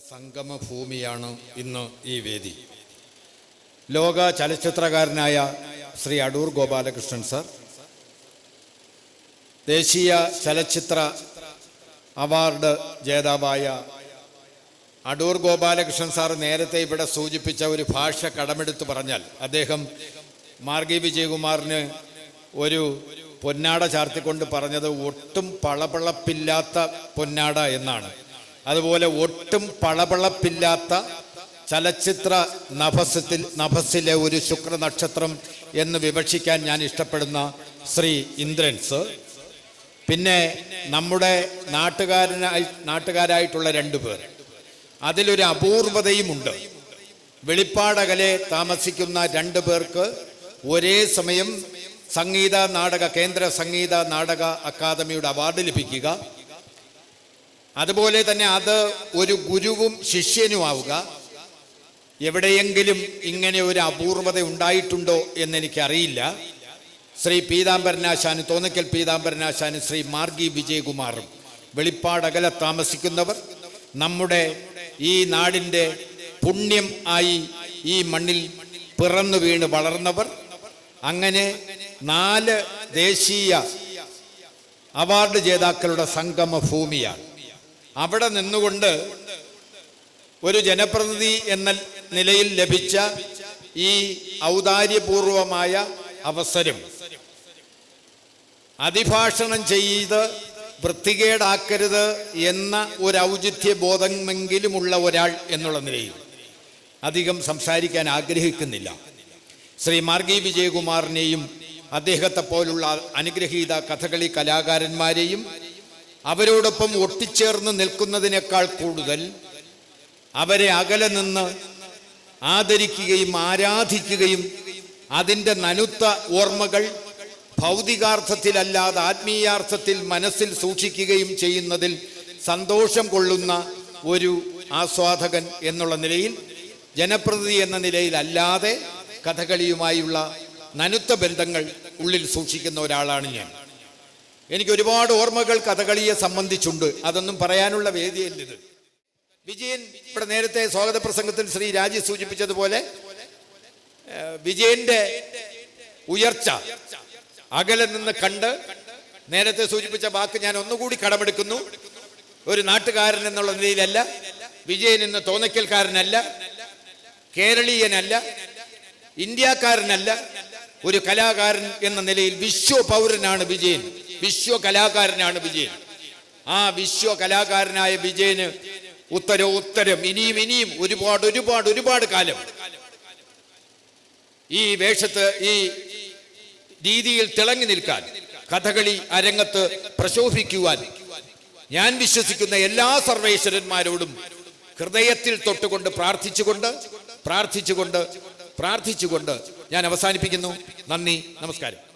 സംഗമ ഭൂമിയാണ് ഇന്ന് ഈ വേദി. ലോക ചലച്ചിത്രകാരനായ ശ്രീ അടൂർ ഗോപാലകൃഷ്ണൻ സർ ദേശീയ ചലച്ചിത്ര അവാർഡ് ജേതാവായ അടൂർ ഗോപാലകൃഷ്ണൻ സാർ നേരത്തെ ഇവിടെ സൂചിപ്പിച്ച ഒരു ഭാഷ കടമെടുത്ത് പറഞ്ഞാൽ അദ്ദേഹം മാർഗി വിജയകുമാറിന് ഒരു പൊന്നാട ചാർത്തിക്കൊണ്ട് പറഞ്ഞത് ഒട്ടും പളപളപ്പില്ലാത്ത പൊന്നാട എന്നാണ്. അതുപോലെ ഒട്ടും പളപളപ്പില്ലാത്ത ചലച്ചിത്ര നഭസത്തിൽ നഭസിലെ ഒരു ശുക്ര നക്ഷത്രം എന്ന് വിവക്ഷിക്കാൻ ഞാൻ ഇഷ്ടപ്പെടുന്ന ശ്രീ ഇന്ദ്രൻസ്. പിന്നെ നമ്മുടെ നാട്ടുകാരനായി നാട്ടുകാരായിട്ടുള്ള രണ്ടു പേർ. അതിലൊരു അപൂർവതയുമുണ്ട്. വെളിപ്പാടകലെ താമസിക്കുന്ന രണ്ടു പേർക്ക് ഒരേ സമയം സംഗീത നാടക കേന്ദ്ര സംഗീത നാടക അക്കാദമിയുടെ അവാർഡ് ലഭിക്കുക. അതുപോലെ തന്നെ അത് ഒരു ഗുരുവും ശിഷ്യനുമാവുക. എവിടെയെങ്കിലും ഇങ്ങനെ ഒരു അപൂർവത ഉണ്ടായിട്ടുണ്ടോ എന്നെനിക്കറിയില്ല. ശ്രീ പീതാംബരനാശാന് തോന്നക്കൽ പീതാംബരനാശാന് ശ്രീ മാർഗി വിജയകുമാറും വെളിപ്പാടകല താമസിക്കുന്നവർ നമ്മുടെ ഈ നാടിന്റെ പുണ്യം ആയി ഈ മണ്ണിൽ പിറന്നു വീണ് വളർന്നവർ അങ്ങനെ നാല് ദേശീയ അവാർഡ് ജേതാക്കളുടെ സംഗമ ഭൂമിയാണ് അവിടെ നിന്നുകൊണ്ട് ഒരു ജനപ്രതിനിധി എന്ന നിലയിൽ ലഭിച്ച ഈ ഔദാര്യപൂർവമായ അവസരം. അതിഭാഷണം ചെയ്ത് വൃത്തികേടാക്കരുത് എന്ന ഒരു ഔചിത്യ ബോധമെങ്കിലുമുള്ള ഒരാൾ എന്നുള്ള നിലയിൽ അധികം സംസാരിക്കാൻ ആഗ്രഹിക്കുന്നില്ല. ശ്രീ മാർഗി വിജയകുമാറിനെയും അദ്ദേഹത്തെ പോലുള്ള അനുഗ്രഹീത കഥകളി കലാകാരന്മാരെയും അവരോടൊപ്പം ഒട്ടിച്ചേർന്ന് നിൽക്കുന്നതിനേക്കാൾ കൂടുതൽ അവരെ അകലെ നിന്ന് ആദരിക്കുകയും ആരാധിക്കുകയും അതിന്റെ നനുത്ത ഓർമ്മകൾ ഭൗതികാർത്ഥത്തിലല്ലാതെ ആത്മീയാർത്ഥത്തിൽ മനസ്സിൽ സൂക്ഷിക്കുകയും ചെയ്യുന്നതിൽ സന്തോഷം കൊള്ളുന്ന ഒരു ആസ്വാദകൻ എന്നുള്ള നിലയിൽ ജനപ്രതി എന്ന നിലയിലല്ലാതെ കഥകളിയുമായുള്ള നനുത്ത ബന്ധങ്ങൾ ഉള്ളിൽ സൂക്ഷിക്കുന്ന ഒരാളാണ് ഞാൻ. എനിക്ക് ഒരുപാട് ഓർമ്മകൾ കഥകളിയെ സംബന്ധിച്ചുണ്ട്. അതൊന്നും പറയാനുള്ള വേദിയല്ലിത്. വിജയൻ ഇവിടെ നേരത്തെ സ്വാഗത പ്രസംഗത്തിൽ ശ്രീ രാജി സൂചിപ്പിച്ചതുപോലെ വിജയന്റെ ഉയർച്ച അകലെ നിന്ന് കണ്ട് നേരത്തെ സൂചിപ്പിച്ച വാക്ക് ഞാൻ ഒന്നുകൂടി കടമെടുക്കുന്നു. ഒരു നാട്ടുകാരൻ എന്നുള്ള നിലയിലല്ല വിജയൻ ഇന്ന് തോന്നയ്ക്കൽക്കാരനല്ല കേരളീയനല്ല ഇന്ത്യക്കാരനല്ല ഒരു കലാകാരൻ എന്ന നിലയിൽ വിശ്വ പൗരനാണ് വിജയൻ. വിശ്വ കലാകാരനാണ് വിജയൻ. ആ വിശ്വ കലാകാരനായ വിജയന് ഉത്തരം ഉത്തരം. ഇനിയും ഇനിയും ഒരുപാട് ഒരുപാട് ഒരുപാട് കാലം. ഈ വേഷത്ത് ഈ രീതിയിൽ തിളങ്ങി നിൽക്കാൻ കഥകളി അരങ്ങത്ത് പ്രശോഭിക്കുവാൻ ഞാൻ വിശ്വസിക്കുന്ന എല്ലാ സർവേശ്വരന്മാരോടും ഹൃദയത്തിൽ തൊട്ടുകൊണ്ട് പ്രാർത്ഥിച്ചുകൊണ്ട് പ്രാർത്ഥിച്ചുകൊണ്ട് പ്രാർത്ഥിച്ചുകൊണ്ട് ഞാൻ അവസാനിപ്പിക്കുന്നു. നന്ദി നമസ്കാരം.